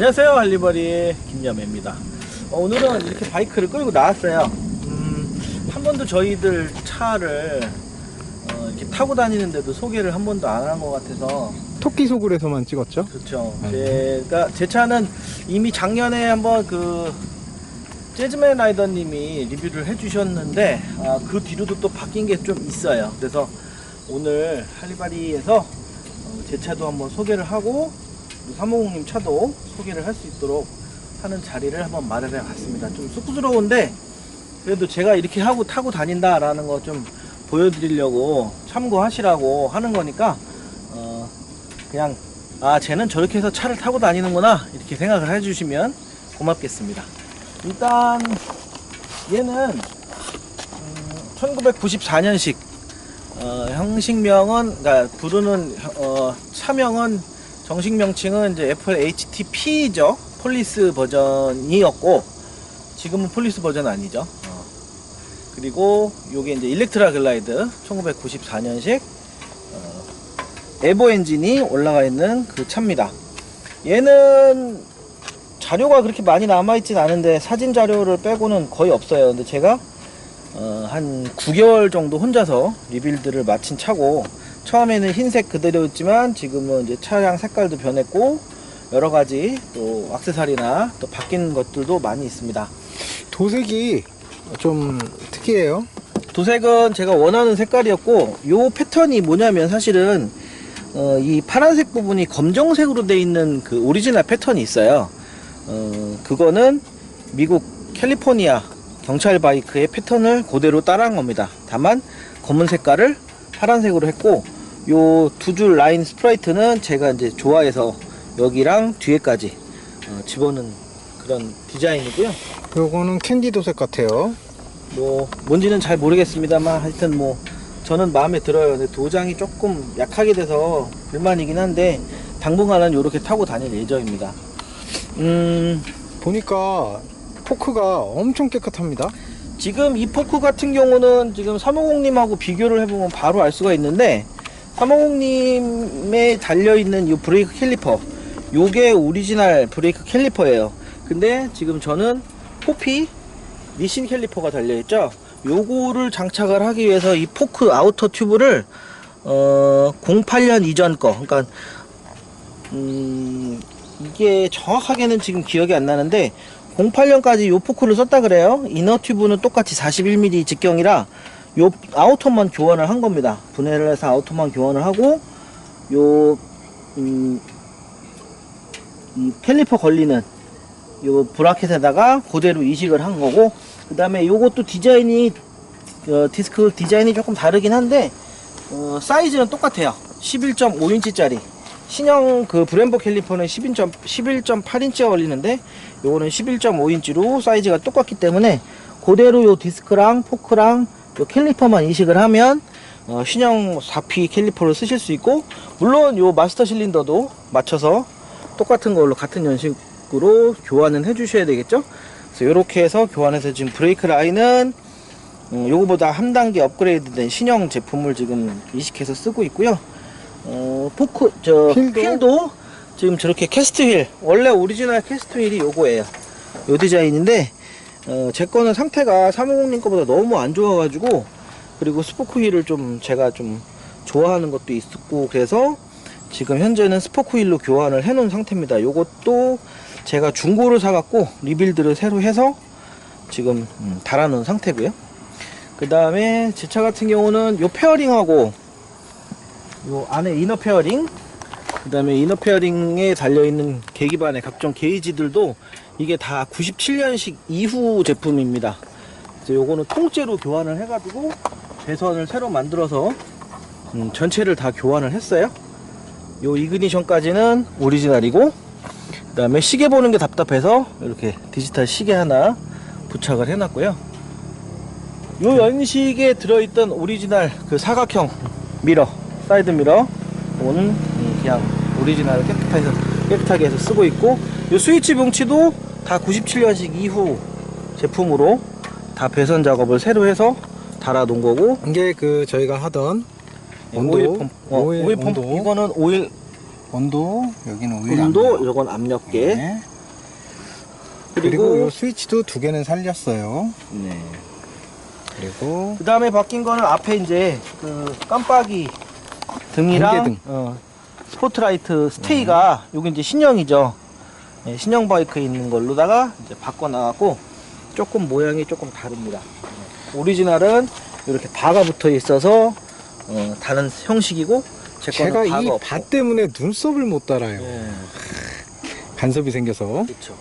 안녕하세요 할리버리. 김여매입니다. 어, 오늘은 이렇게 바이크를 끌고 나왔어요. 음, 한 번도 저희들 차를 어, 이렇게 타고 다니는데도 소개를 한 번도 안 한 것 같아서. 토끼 소굴에서만 찍었죠? 그렇죠. 네. 제가 제 차는 이미 작년에 한번 그 재즈맨 라이더님이 리뷰를 해주셨는데 아, 그 뒤로도 또 바뀐 게 좀 있어요. 그래서 오늘 할리바리에서 어, 제 차도 한번 소개를 하고 사모공님 차도 소개를 할 수 있도록 하는 자리를 한번 마련해 봤습니다. 좀 쑥스러운데 그래도 제가 이렇게 하고 타고 다닌다라는 거 좀 보여드리려고 참고하시라고 하는 거니까 어 그냥 아 쟤는 저렇게 해서 차를 타고 다니는구나 이렇게 생각을 해주시면 고맙겠습니다. 일단 얘는 음, 1994년식 어, 형식명은 그러니까 부르는 어, 차명은 정식 명칭은 이제 애플 HTP죠. 폴리스 버전이었고 지금은 폴리스 버전 아니죠. 어. 그리고 요게 이제 일렉트라 글라이드 1994년식 어, 에보 엔진이 올라가 있는 그 차입니다. 얘는 자료가 그렇게 많이 남아있진 않은데 사진 자료를 빼고는 거의 없어요. 근데 제가 어, 한 9개월 정도 혼자서 리빌드를 마친 차고 처음에는 흰색 그대로였지만 지금은 이제 차량 색깔도 변했고 여러 가지 또 액세서리나 또 바뀐 것들도 많이 있습니다. 도색이 좀 특이해요. 도색은 제가 원하는 색깔이었고 요 패턴이 뭐냐면 사실은 어, 이 파란색 부분이 검정색으로 돼 있는 그 오리지널 패턴이 있어요. 어, 그거는 미국 캘리포니아 경찰 바이크의 패턴을 그대로 따라한 겁니다. 다만 검은 색깔을 파란색으로 했고 요 두 줄 라인 스프라이트는 제가 이제 좋아해서 여기랑 뒤에까지 어, 집어넣은 그런 디자인이고요. 요거는 캔디 도색 같아요. 뭐 뭔지는 잘 모르겠습니다만 하여튼 뭐 저는 마음에 들어요. 근데 도장이 조금 약하게 돼서 불만이긴 한데 당분간은 이렇게 타고 다닐 예정입니다. 음 보니까 포크가 엄청 깨끗합니다. 지금 이 포크 같은 경우는 지금 350님하고 비교를 해보면 바로 알 수가 있는데 350님에 달려있는 이 브레이크 캘리퍼 요게 오리지널 브레이크 캘리퍼예요. 근데 지금 저는 포피 미신 캘리퍼가 달려있죠? 요거를 장착을 하기 위해서 이 포크 아우터 튜브를 어 08년 이전 거 그러니까 음 이게 정확하게는 지금 기억이 안 나는데 08년까지 요 포크를 썼다 그래요. 이너 튜브는 똑같이 41mm 직경이라 요 아우터만 교환을 한 겁니다. 분해를 해서 아우터만 교환을 하고 요 음, 이 캘리퍼 걸리는 요 브라켓에다가 그대로 이식을 한 거고 그 다음에 요것도 디자인이 어, 디스크 디자인이 조금 다르긴 한데 어, 사이즈는 똑같아요 11.5인치 짜리 신형 그 브렘보 캘리퍼는 11., 11.8인치가 걸리는데 요거는 11.5인치로 사이즈가 똑같기 때문에 그대로 요 디스크랑 포크랑 요 캘리퍼만 이식을 하면 어, 신형 4P 캘리퍼를 쓰실 수 있고 물론 요 마스터 실린더도 맞춰서 똑같은 걸로 같은 연식으로 교환은 해 주셔야 되겠죠 그래서 이렇게 해서 교환해서 지금 브레이크 라인은 음, 요거보다 한 단계 업그레이드 된 신형 제품을 지금 이식해서 쓰고 있고요 어, 포크 저 휠도? 휠도 지금 저렇게 캐스트 휠 원래 오리지널 캐스트 휠이 요거예요. 요 디자인인데 어, 제 거는 상태가 350님 거보다 너무 안 좋아가지고 그리고 스포크 휠을 좀 제가 좀 좋아하는 것도 있었고 그래서 지금 현재는 스포크 휠로 교환을 해 놓은 상태입니다. 요것도 제가 중고를 사갖고 리빌드를 새로 해서 지금 음, 달아 놓은 상태고요. 그 다음에 제 차 같은 경우는 요 페어링하고 요 안에 이너 페어링 그 다음에 이너 페어링에 달려있는 계기반의 각종 게이지들도 이게 다 97년식 이후 제품입니다. 그래서 요거는 통째로 교환을 해가지고 배선을 새로 만들어서 음, 전체를 다 교환을 했어요. 요 이그니션까지는 오리지널이고 그 다음에 시계 보는 게 답답해서 이렇게 디지털 시계 하나 부착을 해놨고요. 요 연식에 들어있던 오리지널 그 사각형 미러 사이드 미러 이거는 음, 그냥 오리지널 깨끗하게 해서, 깨끗하게 해서 쓰고 있고 요 스위치 봉치도 다 97년식 이후 제품으로 다 배선 작업을 새로 해서 달아 놓은 거고 이게 그 저희가 하던 온도, 오일 펌프, 어, 오일 오일 펌프 온도. 이거는 오일 온도, 여기는 우유 온도, 이건 압력계. 네. 그리고 그리고, 요 스위치도 두 개는 살렸어요. 네. 그리고 그 다음에 바뀐 거는 앞에 이제 그 깜빡이 등이랑. 어, 스포트라이트 스테이가 요게 이제 신형이죠. 네, 신형 바이크에 있는 걸로다가 이제 바꿔 나왔고 조금 모양이 조금 다릅니다. 네, 오리지널은 이렇게 바가 붙어 있어서 어, 다른 형식이고 제 거는 제가 바가 이 없고. 바 때문에 눈썹을 못 달아요. 네, 간섭이 생겨서. 그렇죠.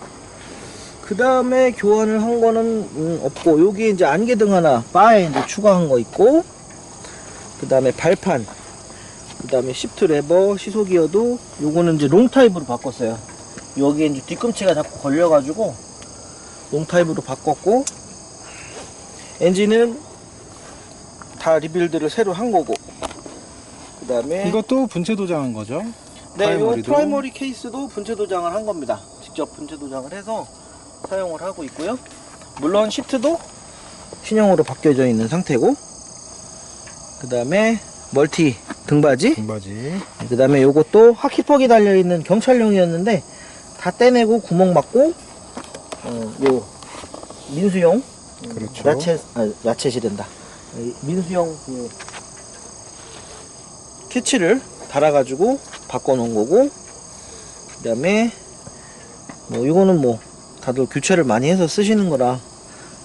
그 다음에 교환을 한 거는 음, 없고 여기 이제 안개등 하나 바에 이제 추가한 거 있고 그 다음에 발판 그 다음에 시프트 레버 시소 기어도 요거는 이제 롱 타입으로 바꿨어요 여기에 이제 뒤꿈치가 자꾸 걸려가지고 롱 타입으로 바꿨고 엔진은 다 리빌드를 새로 한 거고 그 다음에 이것도 분체 도장한 거죠? 네, 이 프라이머리도. 프라이머리 케이스도 분체 도장을 한 겁니다. 직접 분체 도장을 해서 사용을 하고 있고요. 물론 시트도 신형으로 바뀌어져 있는 상태고, 그 다음에 멀티 등받이, 등받이. 그 다음에 요것도 하키퍽이 달려 있는 경찰용이었는데 다 떼내고 구멍 막고, 어, 요 민수용 그렇죠. 야채 아, 야채시 된다. 이 민수형 그 캐치를 달아가지고 바꿔놓은 거고, 그 다음에 뭐 이거는 뭐 다들 교체를 많이 해서 쓰시는 거라.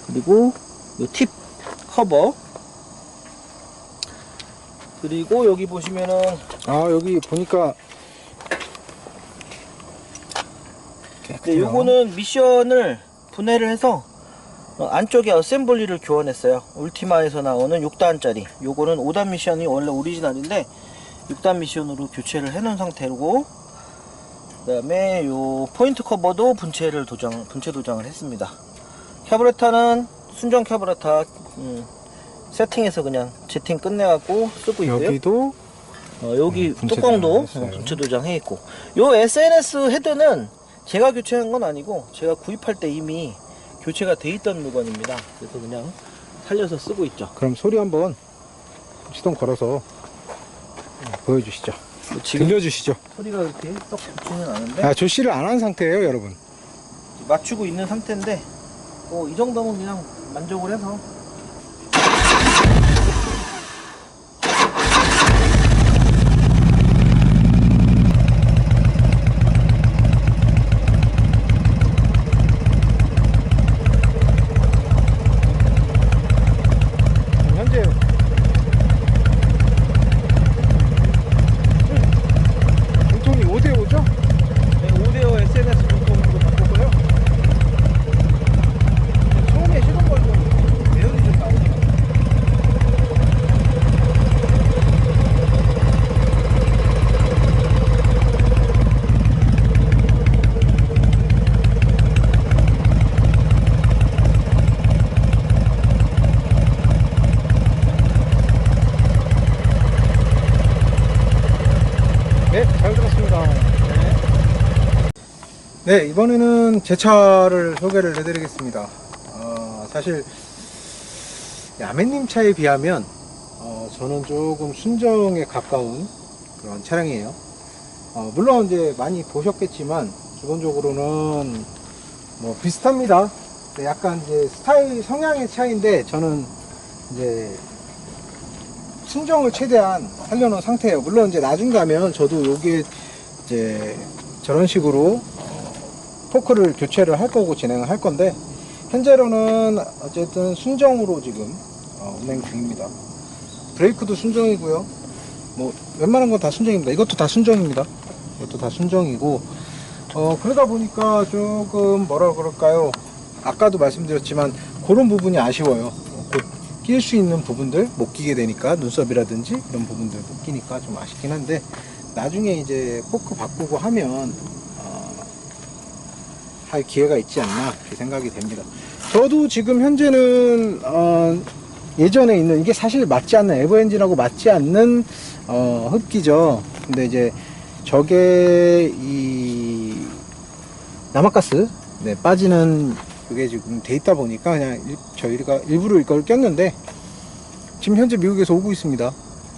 그리고 요 팁 커버. 그리고 여기 보시면은 아 여기 보니까 네. 요거는 미션을 분해를 해서 어, 안쪽에 어셈블리를 교환했어요. 울티마에서 나오는 6단짜리. 요거는 5단 미션이 원래 오리지널인데 6단 미션으로 교체를 해놓은 상태고 그 다음에 요 포인트 커버도 분체를 도장 분체 도장을 했습니다. 캐브레타는 순정 캐브레타 음, 세팅해서 그냥 제팅 끝내갖고 쓰고 있고요. 여기도 어, 여기 음, 분체 뚜껑도 도장했어요. 어, 분체 도장 해 있고 요 SNS 헤드는 제가 교체한 건 아니고 제가 구입할 때 이미 교체가 돼 있던 물건입니다 그래서 그냥 살려서 쓰고 있죠 그럼 소리 한번 시동 걸어서 보여주시죠. 지금 들려주시죠. 소리가 그렇게 썩 좋지는 않은데 아 조시를 안 한 상태예요, 여러분. 맞추고 있는 상태인데 뭐 이 정도면 그냥 만족을 해서 지금 현재 보통이 5대5죠? 네, 5대5 SNS 물품으로 바꿨고요 처음에 시동 걸고 매연이 좀 나오네요 네, 잘 들었습니다. 네, 이번에는 제 차를 소개를 해드리겠습니다. 어, 사실 야매님 차에 비하면 어, 저는 조금 순정에 가까운 그런 차량이에요. 어, 물론 이제 많이 보셨겠지만 기본적으로는 뭐 비슷합니다. 네, 약간 이제 스타일 성향의 차인데 저는 이제 순정을 최대한 하려는 상태예요. 물론 이제 나중 가면 저도 요게 이제 저런 식으로 어, 토크를 교체를 할 거고 진행을 할 건데 현재로는 어쨌든 순정으로 지금 어, 운행 중입니다. 브레이크도 순정이고요. 뭐 웬만한 건 다 순정입니다. 이것도 다 순정입니다. 이것도 다 순정이고 어 그러다 보니까 조금 뭐라 그럴까요? 아까도 말씀드렸지만 그런 부분이 아쉬워요. 낄 수 있는 부분들 못 끼게 되니까 눈썹이라든지 이런 부분들 못 끼니까 좀 아쉽긴 한데 나중에 이제 포크 바꾸고 하면 어, 할 기회가 있지 않나 그렇게 생각이 됩니다. 저도 지금 현재는 어, 예전에 있는 이게 사실 맞지 않는 에버 엔진하고 맞지 않는 어, 흡기죠. 근데 이제 저게 이 남아가스 네, 빠지는 그게 지금 돼 있다 보니까 그냥 일- 저희가 일부러 이걸 꼈는데 지금 현재 미국에서 오고 있습니다.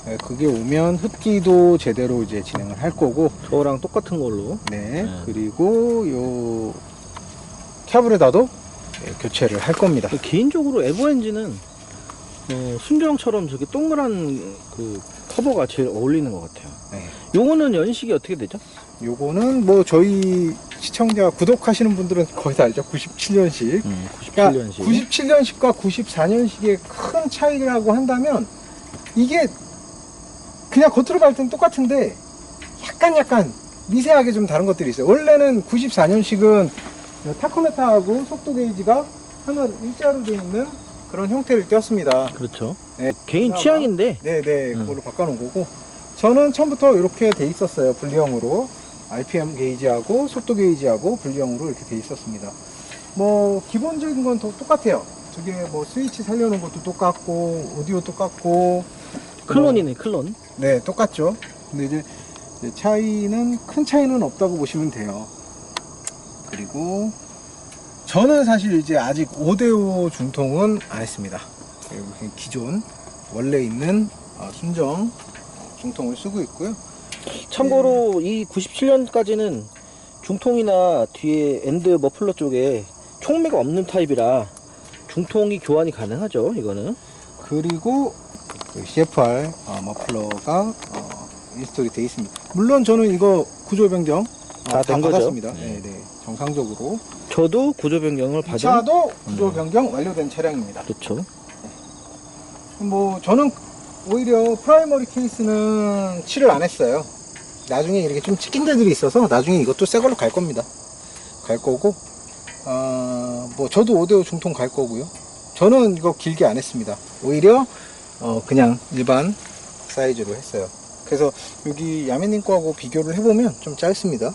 네, 그게 오면 흡기도 제대로 이제 진행을 할 거고 저랑 똑같은 걸로 네, 네. 그리고 요 캐브레다도 예, 교체를 할 겁니다. 개인적으로 에버 엔진은 어, 순정처럼 저기 동그란 그 커버가 제일 어울리는 것 같아요. 네. 요거는 연식이 어떻게 되죠? 요거는 뭐 저희 시청자 구독하시는 분들은 거의 다 알죠. 97년식. 음, 그러니까 97년식. 97년식과 94년식의 큰 차이라고 한다면 이게 그냥 겉으로 봤을 땐 똑같은데 약간 약간 미세하게 좀 다른 것들이 있어요. 원래는 94년식은 타코메타하고 속도 게이지가 하나 일자로 되어 있는 그런 형태를 띄었습니다. 그렇죠. 네. 개인 그나마- 취향인데 네네 음. 그걸로 바꿔놓은 거고 저는 처음부터 이렇게 돼 있었어요 분리형으로 RPM 게이지하고 속도 게이지하고 분리형으로 이렇게 돼 있었습니다 뭐 기본적인 건 더 똑같아요 저게 뭐 스위치 살려놓은 것도 똑같고 오디오 똑같고 클론이네 클론. 네 똑같죠 근데 이제 차이는 큰 차이는 없다고 보시면 돼요 그리고 저는 사실 이제 아직 5대5 중통은 안 했습니다 그리고 기존 원래 있는 어, 순정 중통을 쓰고 있고요 참고로 이 97년까지는 중통이나 뒤에 엔드 머플러 쪽에 총매가 없는 타입이라 중통이 교환이 가능하죠. 이거는. 그리고 그 CFR 어, 머플러가 어, 인스톨이 되어 있습니다 물론 저는 이거 구조 변경 어, 다된 거죠? 받았습니다 네. 네, 네. 정상적으로 저도 구조 변경을 이 받은. 차도 구조 음. 변경 완료된 차량입니다 그렇죠. 뭐 저는 오히려 프라이머리 케이스는 칠을 안 했어요. 나중에 이렇게 좀 찍힌 데들이 있어서 나중에 이것도 새 걸로 갈 겁니다. 갈 거고 어, 뭐 저도 5대5 중통 갈 거고요. 저는 이거 길게 안 했습니다. 오히려 어, 그냥 일반 사이즈로 했어요. 그래서 여기 야매님 거하고 비교를 해보면 좀 짧습니다.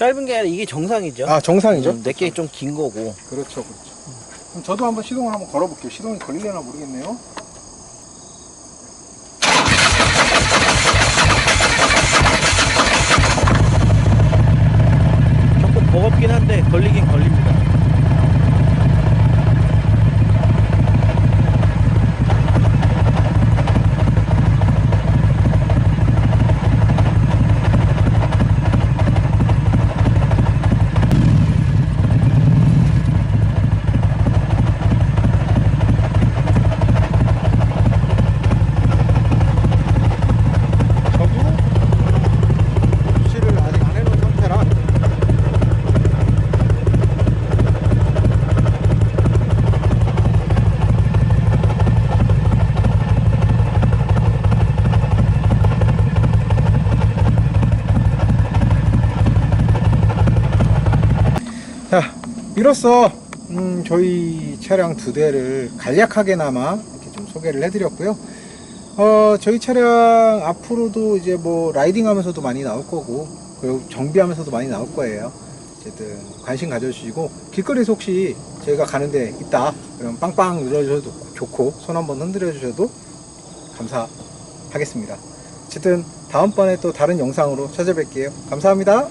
짧은 게 아니라 이게 정상이죠. 아 정상이죠? 음, 내게 좀 긴 거고. 그렇죠, 그렇죠. 그럼 저도 한번 시동을 한번 걸어볼게요. 시동이 걸리려나 모르겠네요. 조금 버겁긴 한데 걸리긴 걸립니다. 저도 푸시를 아직 안 해놓은 상태라 자 이로써 음, 저희 차량 두 대를 간략하게나마 이렇게 좀 소개를 해드렸고요. 어, 저희 차량 앞으로도 이제 뭐 라이딩 하면서도 많이 나올 거고, 그리고 정비하면서도 많이 나올 거예요. 어쨌든 관심 가져주시고, 길거리에서 혹시 저희가 가는데 있다, 그럼 빵빵 눌러주셔도 좋고, 손 한번 흔들어 주셔도 감사하겠습니다. 어쨌든 다음번에 또 다른 영상으로 찾아뵐게요. 감사합니다.